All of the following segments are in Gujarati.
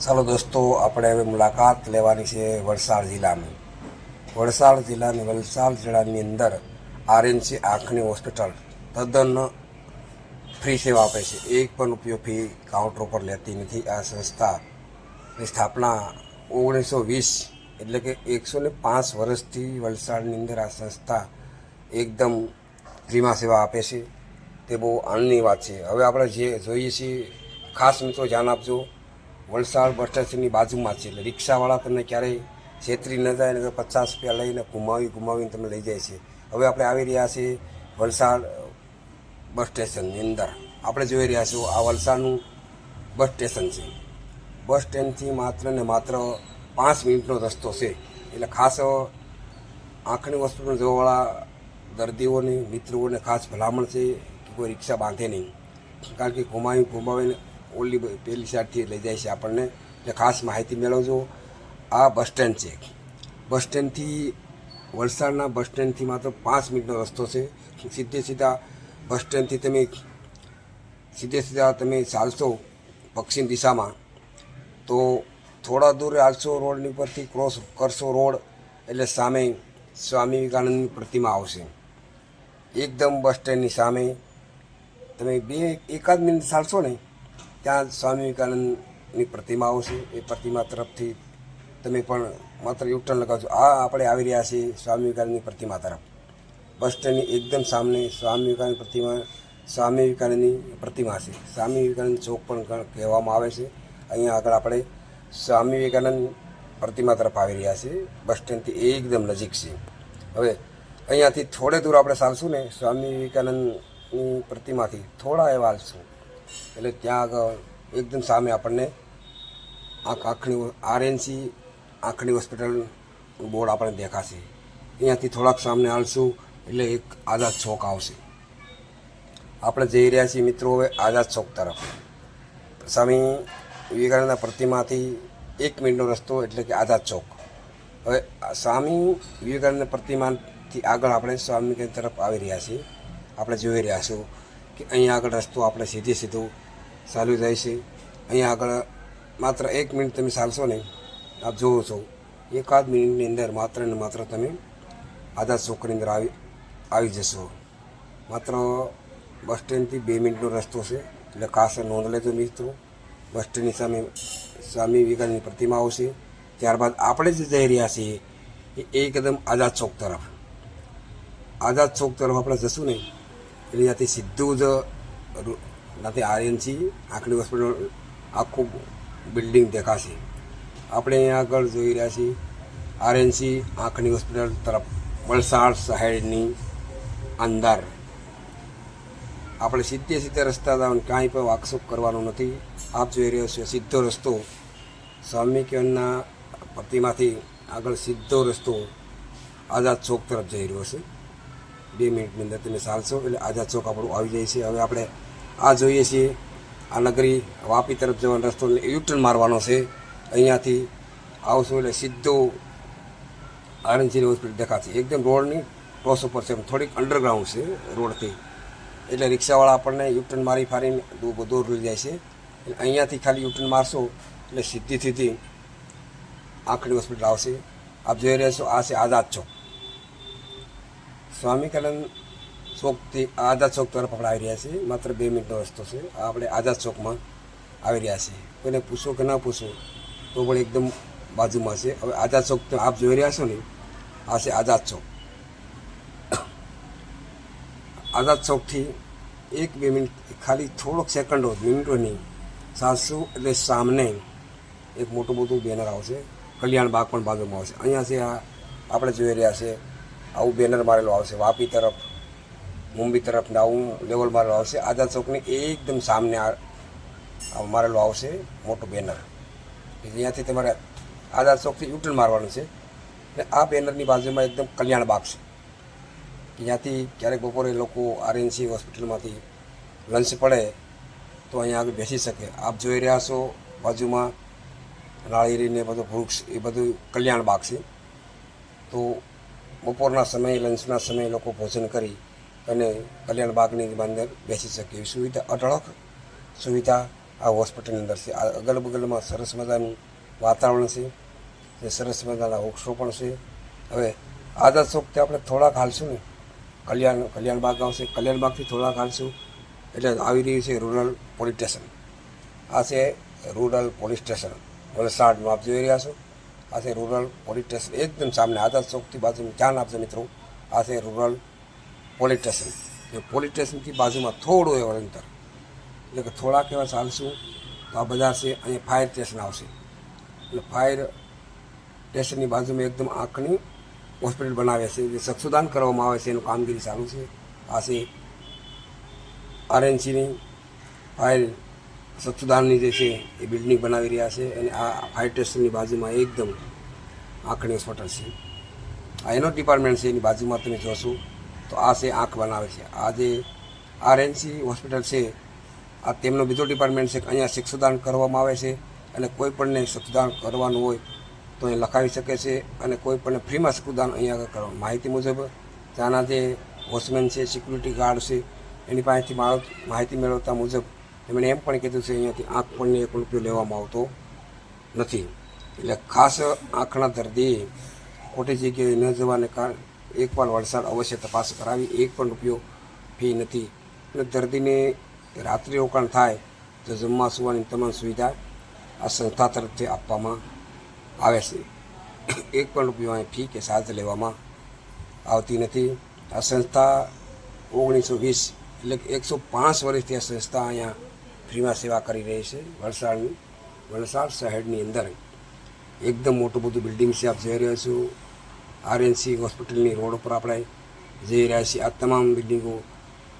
ચાલો દોસ્તો, આપણે હવે મુલાકાત લેવાની છે વલસાડ જિલ્લાની. વલસાડ જિલ્લાની વલસાડ જિલ્લાની અંદર આરએમસી આંખની હોસ્પિટલ તદ્દન ફ્રી સેવા આપે છે. એક પણ રૂપિયો ફી કાઉન્ટર પર લેતી નથી આ સંસ્થાની સ્થાપના ઓગણીસો વીસ એટલે કે એકસો ને પાંચ વર્ષથી વલસાડની અંદર આ સંસ્થા એકદમ ફ્રીમાં સેવા આપે છે. તે બહુ આનંદની વાત છે. હવે આપણે જે જોઈએ છીએ, ખાસ મિત્રો, ધ્યાન આપજો. વલસાડ બસ સ્ટેશનની બાજુમાં છે એટલે રિક્ષાવાળા તમને ક્યારેય છેતરી ન જાય ને પચાસ રૂપિયા લઈને ઘુમાવી ઘુમાવીને તમને લઈ જાય છે. હવે આપણે આવી રહ્યા છીએ વલસાડ બસ સ્ટેશનની અંદર. આપણે જોઈ રહ્યા છીએ આ વલસાડનું બસ સ્ટેશન છે. બસ સ્ટેન્ડથી માત્ર ને માત્ર પાંચ મિનિટનો રસ્તો છે. એટલે ખાસ આંખની હોસ્પિટલ જોવાવાળા દર્દીઓને, મિત્રોને ખાસ ભલામણ છે કે કોઈ રિક્ષા બાંધે નહીં. કારણ કે ઘુમાવી ઘુમાવીને ઓલી પેલી સાઈડથી લઈ જાય છે આપણને. એટલે ખાસ માહિતી મેળવજો. આ બસ સ્ટેન્ડ છે. બસ સ્ટેન્ડથી વલસાડના બસ સ્ટેન્ડથી માત્ર પાંચ મિનિટનો રસ્તો છે. સીધે સીધા બસ સ્ટેન્ડથી તમે સીધે સીધા તમે ચાલશો પશ્ચિમ દિશામાં, તો થોડા દૂર આવશો રોડની પરથી ક્રોસ કરશો રોડ, એટલે સામે સ્વામી વિવેકાનંદની પ્રતિમા આવશે. એકદમ બસ સ્ટેન્ડની સામે. તમે બે, એકાદ મિનિટ ચાલશો ને ત્યાં સ્વામી વિવેકાનંદની પ્રતિમાઓ છે. એ પ્રતિમા તરફથી તમે પણ માત્ર યુટર્ન લગાવજો. આ આપણે આવી રહ્યા છીએ સ્વામી વિવેકાનંદની પ્રતિમા તરફ. બસ સ્ટેન્ડની એકદમ સામે સ્વામી વિવેકાનંદ પ્રતિમા સ્વામી વિવેકાનંદની પ્રતિમા છે. સ્વામી વિવેકાનંદ ચોક પણ કહેવામાં આવે છે. અહીંયા આગળ આપણે સ્વામી વિવેકાનંદ પ્રતિમા તરફ આવી રહ્યા છીએ. બસ સ્ટેન્ડથી એકદમ નજીક છે. હવે અહીંયાથી થોડે દૂર આપણે ચાલશું ને સ્વામી વિવેકાનંદની પ્રતિમાથી થોડા એવા હાલશું એટલે ત્યાં આગળ એકદમ સામે આપણને આંખ આંખની આરએનસી આંખની હોસ્પિટલનું બોર્ડ આપણને દેખાશે. અહીંયાથી થોડાક સામને હાલશું એટલે એક આઝાદ ચોક આવશે. આપણે જઈ રહ્યા છીએ મિત્રો હવે આઝાદ ચોક તરફ. સ્વામી વિવેકાનંદના પ્રતિમાથી એક મિનિટનો રસ્તો એટલે કે આઝાદ ચોક. હવે સ્વામી વિવેકાનંદ પ્રતિમાથી આગળ આપણે સ્વામી તરફ આવી રહ્યા છીએ. આપણે જોઈ રહ્યા છું કે અહીંયા આગળ રસ્તો આપણે સીધે સીધો ચાલુ જાય છે. અહીંયા આગળ માત્ર એક મિનિટ તમે ચાલશો નહીં આપ જોવો છો. એકાદ મિનિટની અંદર માત્ર ને માત્ર તમે આઝાદ ચોકની અંદર આવી આવી જશો. માત્ર બસ સ્ટેન્ડથી બે મિનિટનો રસ્તો છે. એટલે ખાસ નોંધ લેજો મિત્રો, બસ સ્ટેન્ડની સામે સ્વામી વિવેકાનંદની પ્રતિમા આવશે ત્યારબાદ આપણે જે જઈ રહ્યા છીએ એ એકદમ આઝાદ ચોક તરફ. આઝાદ ચોક તરફ આપણે જશું ને એટલે ત્યાંથી સીધું જ ત્યાંથી આર્યનસી આંખની હોસ્પિટલ આખું બિલ્ડિંગ દેખાશે. આપણે અહીંયા આગળ જોઈ રહ્યા છીએ આરએનસી આંખની હોસ્પિટલ તરફ, વલસાડ શહેરની અંદર. આપણે સીધે સીધે રસ્તા જવાનું કાંઈ પણ વાકસુક કરવાનું નથી. આપ જોઈ રહ્યો છો સીધો રસ્તો. સ્વામી કિરણના પ્રતિમાથી આગળ સીધો રસ્તો આઝાદ ચોક તરફ જઈ રહ્યો છે. બે મિનિટની અંદર તમે ચાલશો એટલે આઝાદ ચોક આપણું આવી જાય છે. હવે આપણે આ જોઈએ છીએ આ નગરી વાપી તરફ જવાનો રસ્તો યુટર્ન મારવાનો છે. અહીંયાથી આવશો એટલે સીધો આણંદજીની હોસ્પિટલ દેખાશે. એકદમ રોડની ક્રોસ ઉપર છે થોડીક અંડરગ્રાઉન્ડ છે રોડથી. એટલે રિક્ષાવાળા આપણને યુટર્ન મારી ફારીને દૂર લઈ જાય છે. એટલે અહીંયાથી ખાલી યુટર્ન મારશો એટલે સીધી સીધી આંખની હોસ્પિટલ આવશે. આપ જોઈ રહ્યા છો, આ છે આઝાદ ચોક. સ્વામીકાનંદ ચોકથી આઝાદ ચોક તરફ આપણે આવી રહ્યા છીએ. માત્ર બે મિનિટનો રસ્તો છે. આપણે આઝાદ ચોકમાં આવી રહ્યા છીએ. કોઈને પૂછો કે ના પૂછો, તો પણ એકદમ બાજુમાં છે. હવે આઝાદ ચોક તો આપ જોઈ રહ્યા છો ને, આ છે આઝાદ ચોક. આઝાદ ચોકથી એક બે મિનિટ, ખાલી થોડોક સેકન્ડો મિનિટોની સાસુ એટલે સામને એક મોટું મોટું બેનર આવશે. કલ્યાણ બાગ પણ બાજુમાં આવશે. અહીંયા છે આ, આપણે જોઈ રહ્યા છે આવું બેનર મારેલું આવશે, વાપી તરફ, મુંબઈ તરફ ને આવું લેવલ મારેલું આવશે. આઝાદ ચોકની એકદમ સામને મારેલું આવશે મોટું બેનર અહીંયાથી તમારે આઝાદ ચોકથી યુટર્ન મારવાનું છે. અને આ બેનરની બાજુમાં એકદમ કલ્યાણ બાગ છે. ત્યાંથી ક્યારેક બપોરે લોકો આરએનસી હોસ્પિટલમાંથી લંચ પડે તો અહીંયા આગળ બેસી શકે. આપ જોઈ રહ્યા છો બાજુમાં નાળિયેરીને બધું વૃક્ષ એ બધું કલ્યાણ બાગ છે. તો બપોરના સમયે, લંચના સમયે લોકો ભોજન કરી અને કલ્યાણ બાગની અંદર બેસી શકે એવી સુવિધા, અઢળક સુવિધા આ હોસ્પિટલની અંદર છે. આ અગલ બગલમાં સરસ મજાનું વાતાવરણ છે જે સરસ મજાના વૃક્ષો પણ છે. હવે આઝાદ ચોકથી આપણે થોડાક હાલશું ને. કલ્યાણ કલ્યાણ બાગ આવશે, કલ્યાણ બાગથી થોડાક હાલશું. એટલે આવી રહ્યું છે રૂરલ પોલીસ સ્ટેશન. આ છે રૂરલ પોલીસ સ્ટેશન. વલસાડનું આપ જોઈ રહ્યા છો. આ રૂરલ પોલીસ સ્ટેશન એકદમ સામે આઝાદ ચોકથી બાજુમાં ધ્યાન આપજો મિત્રો. આ છે રૂરલ પોલીસ સ્ટેશન એ પોલીસ સ્ટેશનથી બાજુમાં થોડું એવું અંતર. એટલે કે થોડાક એવા ચાલશું તો આ બધા છે અહીંયા ફાયર સ્ટેશન આવશે. એટલે ફાયર સ્ટેશનની બાજુમાં એકદમ આંખની હોસ્પિટલ બનાવે છે. જે ચક્ષુદાન કરવામાં આવે છે, એનું કામગીરી ચાલુ છે. આ છે આરએનસીની ફાયર ચક્ષુદાનની જે છે એ બિલ્ડિંગ બનાવી રહ્યા છે અને આ ફાયર સ્ટેશનની બાજુમાં એકદમ આંખની હોસ્પિટલ છે. આ એનો ડિપાર્ટમેન્ટ છે, એની બાજુમાં તમે જોશો તો આ છે આંખ બનાવે છે. આ જે આરએનસી હોસ્પિટલ છે, આ તેમનો બીજો ડિપાર્ટમેન્ટ છે કે અહીંયા શિક્ષદાન કરવામાં આવે છે અને કોઈ પણને શિક્ષુદાન કરવાનું હોય તો એ લખાવી શકે છે અને કોઈ પણ ફ્રીમાં શિક્ષુદાન અહીંયા કરવા. માહિતી મુજબ ત્યાંના જે વોચમેન છે સિક્યુરિટી ગાર્ડ છે, એની પાસેથી માહિતી મેળવતા મુજબ એમણે એમ પણ કીધું છે અહીંયાથી આંખ પણને એક રૂપિયો લેવામાં આવતો નથી. એટલે ખાસ આંખના દર્દી ખોટી જગ્યાએ ન જવાને કારણે એકવાર વલસાડ અવશ્ય તપાસ કરાવી, એક પણ રૂપિયો ફી નથી. અને દર્દીને રાત્રિ રોકાણ થાય તો જમવા સુવાની તમામ સુવિધા આ સંસ્થા તરફથી આપવામાં આવે છે. એક પણ રૂપિયો અહીં ફી કે ચાર્જ લેવામાં આવતી નથી. આ સંસ્થા ઓગણીસો વીસ એટલે કે એકસો પાંચ વર્ષથી આ સંસ્થા અહીંયા ફ્રીમાં સેવા કરી રહી છે. વલસાડની વલસાડ શહેરની અંદર એકદમ મોટું બધું બિલ્ડિંગ છે. આપ જઈ રહ્યા છો. આરએનસી હોસ્પિટલની રોડ ઉપર આપણે જઈ રહ્યા છીએ. આ તમામ બિલ્ડિંગો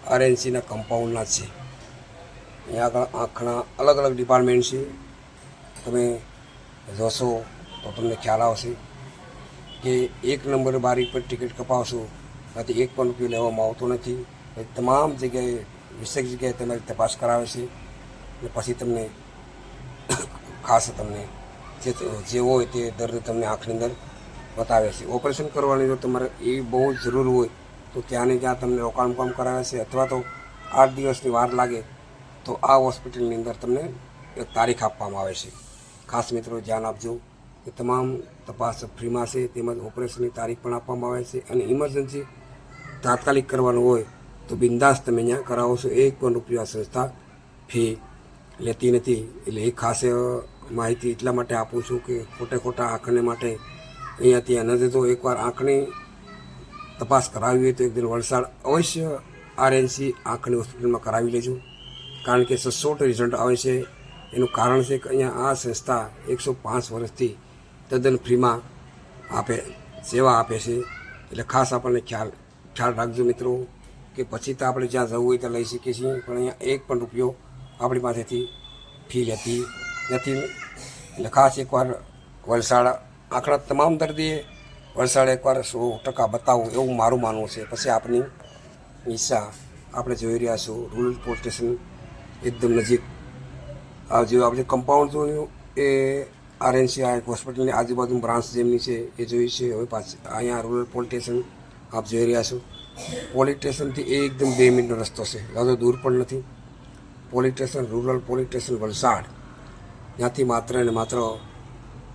આરએનસીના કમ્પાઉન્ડના છે. અહીંયા આગળ આંખના અલગ અલગ ડિપાર્ટમેન્ટ છે. તમે જોશો તો તમને ખ્યાલ આવશે કે એક નંબર બારી પર ટિકિટ કપાવશો ત્યાંથી એક પણ રૂપિયો લેવામાં આવતો નથી. તમામ જગ્યાએ, વિશેષ જગ્યાએ તમારી તપાસ કરાવે છે. અને પછી તમને ખાસ તમને. જે જે હોય તે દર્દ તમને આંખની અંદર બતાવે છે. ઓપરેશન કરવાની જો તમારે એ બહુ જરૂર હોય, તો ત્યાંને ત્યાં તમને રોકાણ કામ કરાવે છે, અથવા તો આઠ દિવસની વાર લાગે, તો આ હોસ્પિટલની અંદર તમને એક તારીખ આપવામાં આવે છે. ખાસ મિત્રો ધ્યાન આપજો કે તમામ તપાસ ફ્રીમાં છે, તેમજ ઓપરેશનની તારીખ પણ આપવામાં આવે છે, અને ઇમરજન્સી તાત્કાલિક કરવાનું હોય, તો બિંદાસ તમે અહીંયા કરાવો છો. એક પણ રૂપિયા સંસ્થા ફી લેતી નથી. એટલે એ ખાસ માહિતી એટલા માટે આપું છું કે ખોટે ખોટા આંખને માટે અહીંયા ત્યાં નથી તો એકવાર આંખની તપાસ કરાવી હોય તો એકદમ વલસાડ અવશ્ય આરએનસી આંખની હોસ્પિટલમાં કરાવી લેજો. કારણ કે સચોટ રિઝલ્ટ આવે છે. એનું કારણ છે કે અહીંયા આ સંસ્થા એકસો પાંચ વર્ષથી તદ્દન ફ્રીમાં આપે, સેવા આપે છે. એટલે ખાસ આપણને ખ્યાલ ખ્યાલ રાખજો મિત્રો, કે પછી તો આપણે જ્યાં જવું હોય ત્યાં લઈ શકીએ છીએ. પણ અહીંયા એક પણ રૂપિયો આપણી પાસેથી ફી લેતી નથી. એટલે ખાસ એકવાર વલસાડ આંકડા તમામ દર્દીએ વલસાડ એકવાર સો ટકા બતાવવું એવું મારું માનવું છે. પછી આપની ઈચ્છા આપણે જોઈ રહ્યા છું. રૂરલ પોલીસ સ્ટેશન એકદમ નજીક. આ જે આપણે કમ્પાઉન્ડ જોયું એ આરએનસી આ એક હોસ્પિટલની આજુબાજુ બ્રાન્ચ જેમની છે એ જોઈ છે. હવે પાછી અહીંયા રૂરલ પોલીસ સ્ટેશન આપ જોઈ રહ્યા છો. પોલીસ સ્ટેશનથી એકદમ બે મિનિટનો રસ્તો છે. વધુ દૂર પણ નથી. Police station, rural police station Valsad. ત્યાંથી માત્ર ને માત્ર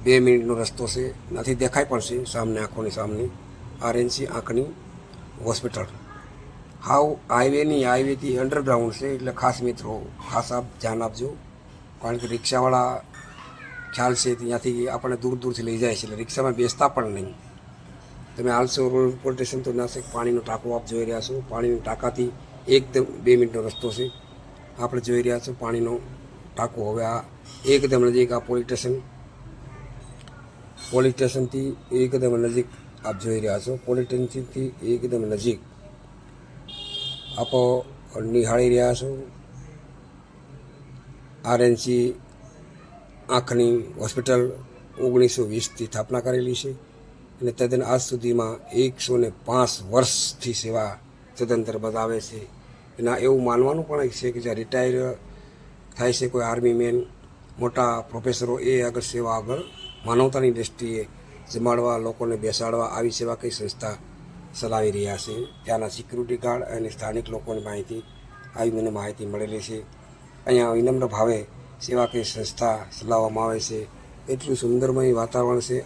બે મિનિટનો રસ્તો છે. નથી દેખાય પણ છે સામને, આંખોની સામની. આરએનસી આંખની હોસ્પિટલ. હાવ હાઈવેની હાઈવેથી અંડરગ્રાઉન્ડ છે એટલે ખાસ મિત્રો, ખાસ આપ ધ્યાન આપજો. કારણ કે રિક્ષાવાળા ખ્યાલ છે ત્યાંથી આપણને દૂર દૂરથી લઈ જાય છે. એટલે રિક્ષામાં બેસતા પણ નહીં. તમે આલસો રોડ પોલીસ સ્ટેશન તો છે, પાણીનો ટાંકો આપ જોઈ રહ્યા છો. પાણીની ટાંકાથી એકદમ બે મિનિટનો રસ્તો છે. આપણે જોઈ રહ્યા છો પાણીનો ટાંકો. હવે આ એકદમ નજીક આ પોલીસ સ્ટેશન પોલીસ સ્ટેશનથી એકદમ નજીક આપ જોઈ રહ્યા છો. પોલીસ સ્ટેશનથી એકદમ નજીક આપો નિહાળી રહ્યા છો. આરએનસી આંખની હોસ્પિટલ ઓગણીસો વીસથી સ્થાપના કરેલી છે અને તદ્દન આજ સુધીમાં એકસો ને પાંચ વર્ષથી સેવા સ્વતંત્ર બતાવે છે. એના એવું માનવાનું પણ છે કે જ્યાં રિટાયર થાય છે કોઈ આર્મી મેન મોટા પ્રોફેસરો એ આગળ સેવા આગળ માનવતાની દ્રષ્ટિએ જમાડવા, લોકોને બેસાડવા આવી સેવા કઈ સંસ્થા ચલાવી રહ્યા છે. ત્યાંના સિક્યુરિટી ગાર્ડ અને સ્થાનિક લોકોની માહિતી આવી મને માહિતી મળેલી છે. અહીંયા વિનમ્ર ભાવે સેવા કઈ સંસ્થા ચલાવવામાં આવે છે. એટલું સુંદરમય વાતાવરણ છે.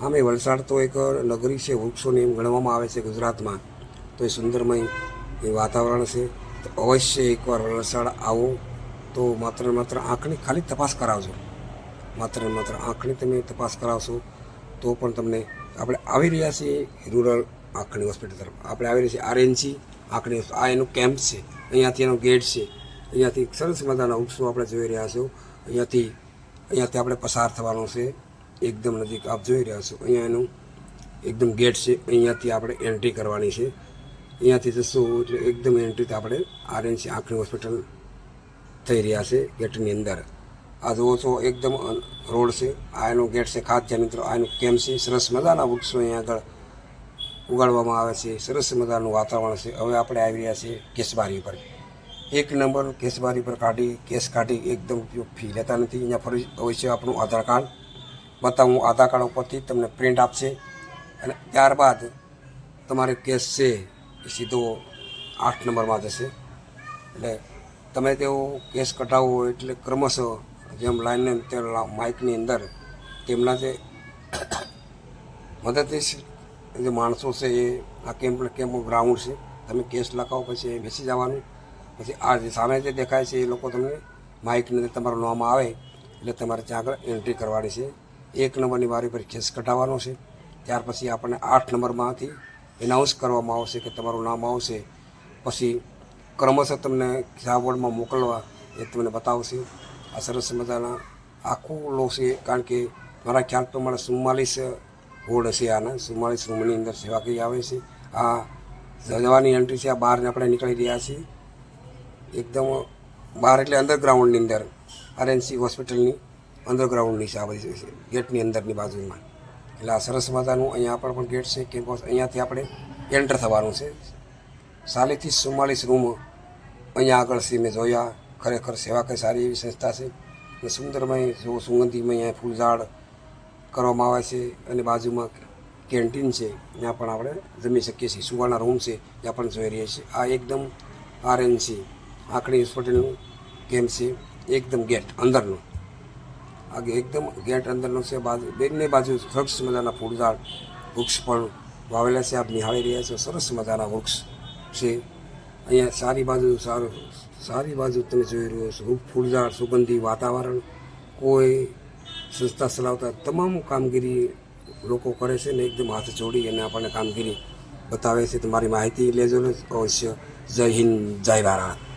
આમે વલસાડ તો એક નગરી છે, વૃક્ષોને એમ ગણવામાં આવે છે ગુજરાતમાં. તો એ સુંદરમય એ વાતાવરણ છે. તો અવશ્ય એકવાર વલસાડ આવો તો માત્ર માત્ર આંખની ખાલી તપાસ કરાવજો. માત્ર માત્ર આંખની તમે તપાસ કરાવશો તો પણ તમને આપણે આવી રહ્યા છીએ રૂરલ આંખની હોસ્પિટલ તરફ. આપણે આવી રહ્યા છીએ આરએનસી આંખની આ એનું કેમ્પ છે. અહીંયાથી એનો ગેટ છે. અહીંયાથી સરસ મજાના વૃક્ષો આપણે જોઈ રહ્યા છો. અહીંયાથી અહીંયાથી આપણે પસાર થવાનું છે. એકદમ નજીક આપ જોઈ રહ્યા છો. અહીંયા એનું એકદમ ગેટ છે. અહીંયાથી આપણે એન્ટ્રી કરવાની છે. અહીંયાથી જશું એટલે એકદમ એન્ટ્રીથી આપણે આરએનસી આંખની હોસ્પિટલ થઈ રહ્યા છે ગેટની અંદર. આ જુઓ છો, એકદમ રોડ છે, આ ગેટ છે ધ્યાન મિત્રો, આ એનું કેમ્પ છે. સરસ મજાના વૃક્ષો અહીંયા આગળ ઉગાડવામાં આવે છે, સરસ મજાનું વાતાવરણ છે. હવે આપણે આવી રહ્યા છીએ કેસબારી પર એક નંબર કેસબારી પર કાઢી, કેસ કાઢી એકદમ ફી લેતા નથી. અહીંયા ફરી અવશ્ય આપણું આધાર કાર્ડ. બતાવું આધાર કાર્ડ ઉપરથી તમને પ્રિન્ટ આપશે. અને ત્યારબાદ તમારે કેસ છે એ સીધો આઠ નંબરમાં જશે. એટલે તમે તેઓ કેસ કઢાવવો એટલે ક્રમશઃ જેમ લાઈનને તે માઇકની અંદર તેમના જે મદદનીશ જે માણસો છે એ આ કેમ્પ કેમ્પ ગ્રાઉન્ડ છે. તમે કેસ લખાવો પછી એ બેસી જવાનું. પછી આ જે સામે જે દેખાય છે એ લોકો તમને માઇકની અંદર તમારું નામ આવે એટલે તમારે ત્યાં આગળ એન્ટ્રી કરવાની છે. એક નંબરની બારી પર કેસ કઢાવવાનો છે. ત્યાર પછી આપણને આઠ નંબરમાંથી એનાઉન્સ કરવામાં આવશે કે તમારું નામ આવશે. પછી ક્રમશઃ તમને કયા વોર્ડમાં મોકલવા એ તમને બતાવશે. આ સરસ મજાના આખું લો છે, કારણ કે મારા ખ્યાલ પ્રમાણે ચુમ્માલીસ વોર્ડ હશે આના. ચુમ્માલીસ રૂમની અંદર સેવા કરી આવે છે. આ જવાની એન્ટ્રી છે, આ બહાર આપણે નીકળી રહ્યા છીએ. એકદમ બહાર એટલે અંડરગ્રાઉન્ડની અંદર. આરએનસી હોસ્પિટલની અંડરગ્રાઉન્ડની છે આ બધી ગેટની અંદરની બાજુમાં. એટલે આ સરસ મજાનું અહીંયા પર પણ ગેટ છે કેમ્પસ અહીંયાથી આપણે એન્ટર થવાનું છે. સાલીથી ચુમ્માલીસ રૂમ અહીંયા આગળ છે, મેં જોયા. ખરેખર સેવા કરી સારી એવી સંસ્થા છે. અને સુંદરમય જો સુગંધીમય અહીંયા ફૂલઝાડ કરવામાં આવે છે અને બાજુમાં કેન્ટીન છે, ત્યાં પણ આપણે જમી શકીએ છીએ. સુવાના રૂમ છે, ત્યાં પણ જોઈ રહ્યા છીએ. આ એકદમ આરએનસી આંકડી હોસ્પિટલનું કેમ્પ છે, એકદમ ગેટ અંદરનો. આ એકદમ ગેટ અંદરનો છે, બાજુ બંને બાજુ સરસ મજાના ફૂલદાર વૃક્ષ પણ વાવેલા છે, આપ નિહાળી રહ્યા છો, સરસ મજાના વૃક્ષ છે. અહીંયા સારી બાજુ, સારું, સારી બાજુ તમે જોઈ રહ્યો છો. ફૂલદાર સુગંધી વાતાવરણ કોઈ સંસ્થા ચલાવતા તમામ કામગીરી લોકો કરે છે ને એકદમ હાથ જોડી અને આપણને કામગીરી બતાવે છે. તમારી માહિતી લેજો અવશ્ય. જય હિન્દ, જય ભારત.